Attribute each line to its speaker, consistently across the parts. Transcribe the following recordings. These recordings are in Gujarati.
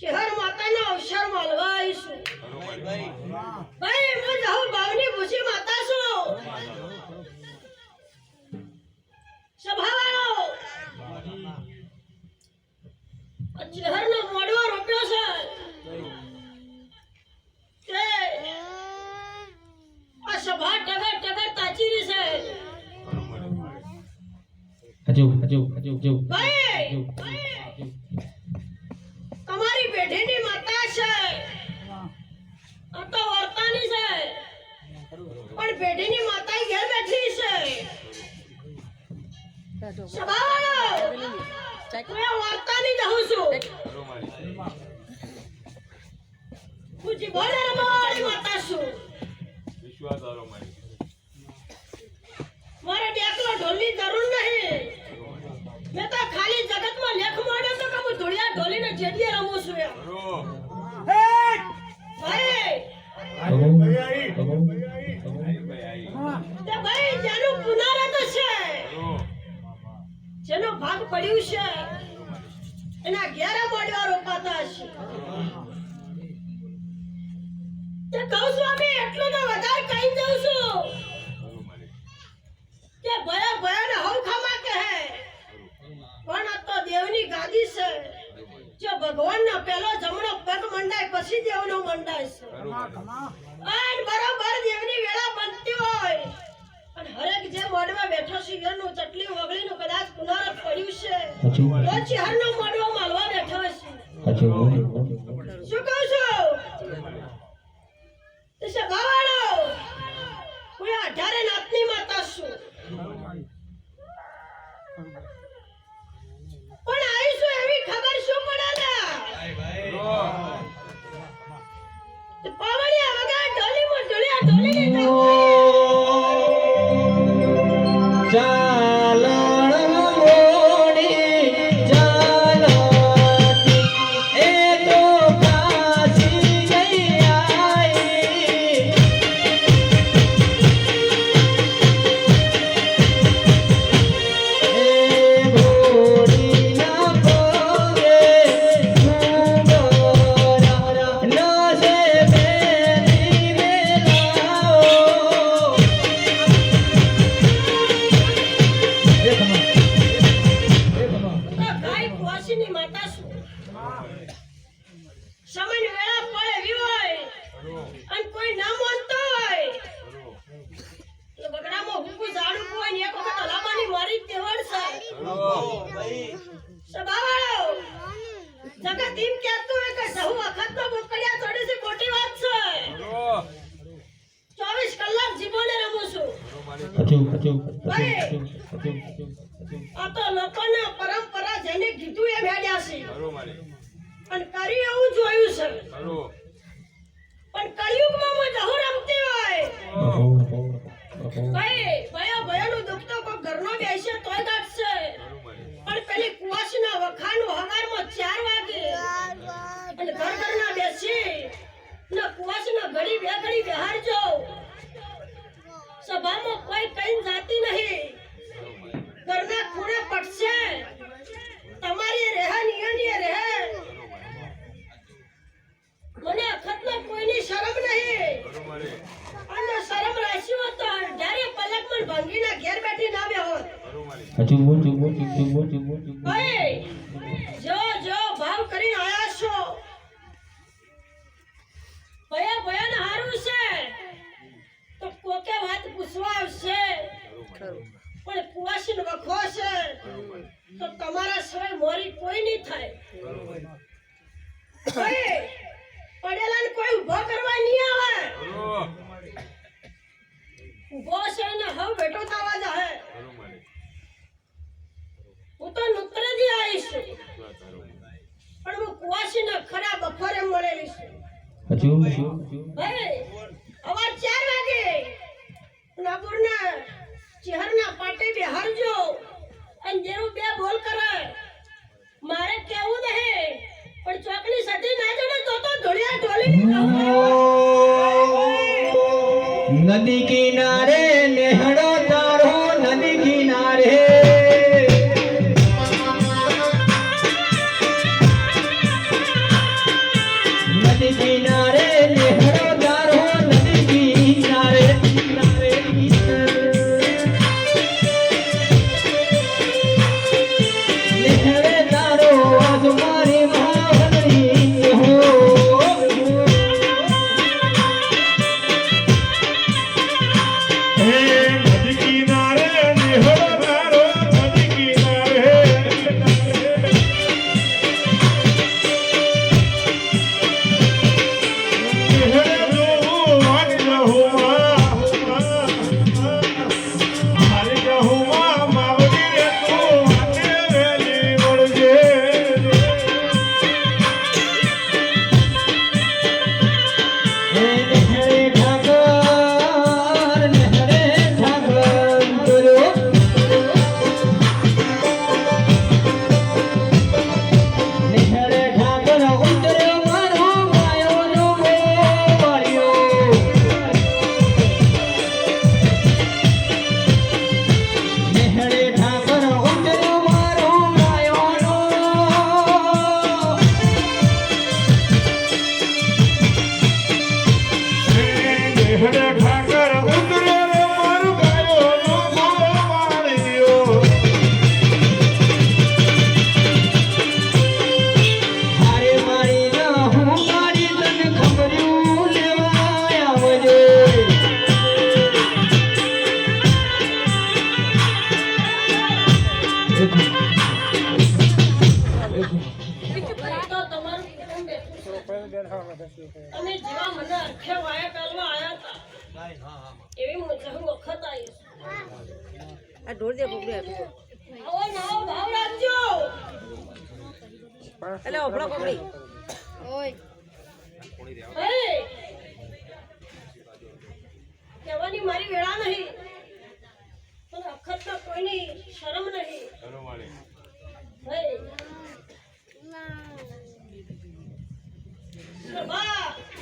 Speaker 1: ચેહર માતાનો અવસર મળવા આવીશું ભાઈ હું જહુ ભાવની ભૂસી માતા છું. સભાવાળો ચેહરનો મોડવો રોપ્યો છે. તે આ સભા ટગર ટગર તાચી રહી છે.
Speaker 2: હજુ હજુ હજુ હજુ
Speaker 1: ભાઈ આ તો વર્તાની છે. પણ પેઢીની માતા ઘેર બેઠી છે. સભાવાળો હું આ વાર્તાની કહું છું. હું જીભોને રમાવાળી માતા છું. મારે એકલો ઢોલની જરૂર નહીં મેં તો ખાલી જગતમાં લેખ માંડ્યો તો કે હું ધોળિયા ઢોલીને જેડીએ રમું છું એમ ભાઈ તે ભાઈ જેનું પુનરાત છે જેનો ભાગ પડ્યું છે એના ઘેરા મોડવા રોપાતા છે કે ભયા ભયા ને હવ કહે પણ તો દેવની ગાદી છે. જો ભગવાનનો પહેલો જમણો પગ મંડાય, પછી દેવનો મંડાય છે. અને બરાબર દેવની વેળા બનતી હોય. હરેક જે મોડમાં બેઠો એનું ચટલી વગડીનું કદાચ પુનરાત પડ્યું છે, તો ચિહરનો મોડવો માલવા બેઠો છે. આ તો લોકોના પરંપરા જેને કીધું એમ હેડ્યા છે અને કર્યું એવું જોયું છે પણ કળિયુગમાં હું જહુ રમતી હોય ભાઈ ભયા ભયાનું દુઃખ તો કોઈ ઘરનો બેસે તોય કાઢશે પણ પેલી કુવાસના વખાનું હવારમાં ચાર વાગે અને ઘર ઘરના બેસી ને કુવાસના ઘડી બે ઘડી બેહારજો સભામાં કોઈ કઈ જાતી નહીં ઘરના ખૂણે પડશે તમારી રહે નિયણીએ રહે મને અખતમાં કોઈની શરમ નહીં અને શરમ રાખ્યું હોત તો જ્યારે પલકમાં ભાંગીને ઘેર બેઠી ના બેહો
Speaker 2: હજુ હજુ હજુ હજુ હજુ
Speaker 1: ભાઈ જો જો ભાવ કરીને આયા છો ભયા ભયાને હારું છે તો કોકે વાત પૂછવા આવશે પણ કુવાસીનો વખો છે તો તમારા સિવાય મોરી કોઈ નહીં થાય પડેલા ને કોઈ ઊભો ಜಗತ್ತಿಗೆ
Speaker 3: આ ઢોર દે
Speaker 1: કોકડે
Speaker 3: એટલે ઓફળો કોકડી
Speaker 1: ઓય. કહેવાની મારી વેળા નહીં. પણ અખત તો શરમ નહીં. શરમ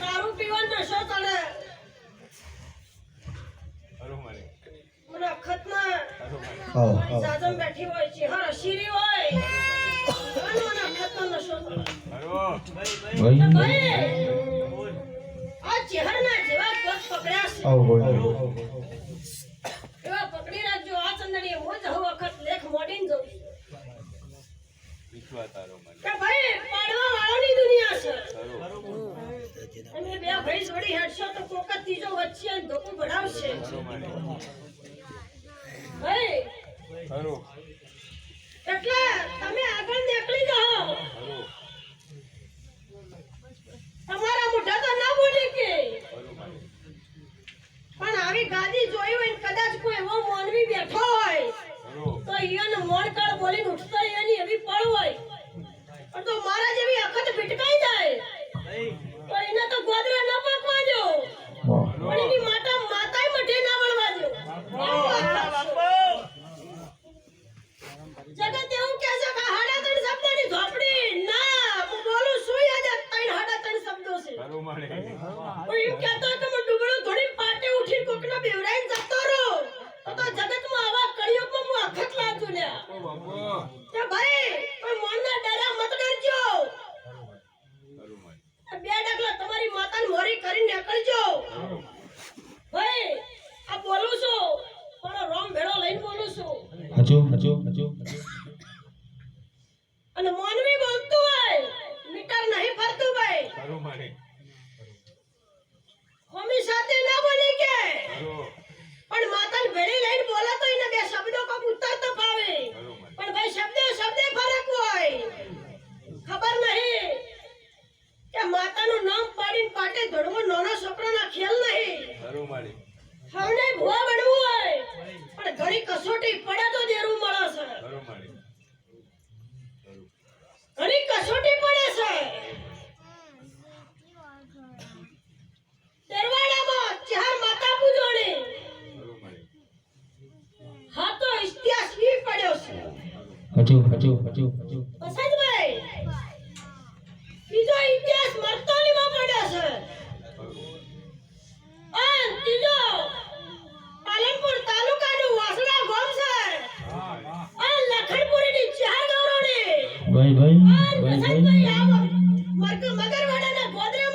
Speaker 1: તારું પીવાનું નશો સાજમ બેઠી હોય છે. હર શીરી હોય. આ ચહેરના જેવા પગ પકડ્યા છે. ઈયન મોણકાળ બોલીને ઉઠતો એની એવી પળ હોય. પણ તો મારા જેવી અખત ભટકાઈ જાય. પણ એને તો ગોદરા ન પાકવા પણ એની માતા માતાય મઢે ના વળવા જગત એવું કહે છે કે હાડા ત્રણ શબ્દની ઝોપડી. ના હું બોલું સુઈ યાદ ત્રણ હાડા તણ શબ્દો છે. હું એમ કહેતો તો હું ડુગળો ધોડી પાટે ઉઠી કોકના બેવરાઈને Ó.
Speaker 2: હજુ હજુ હજુ
Speaker 1: વસંતભાઈ! તાલુકાનું વાસણા ગામ છે. લખનપુરીની ચાર ભાઈ ભાઈ ભાઈ ભાઈ. મગરવાડાના ગોદરા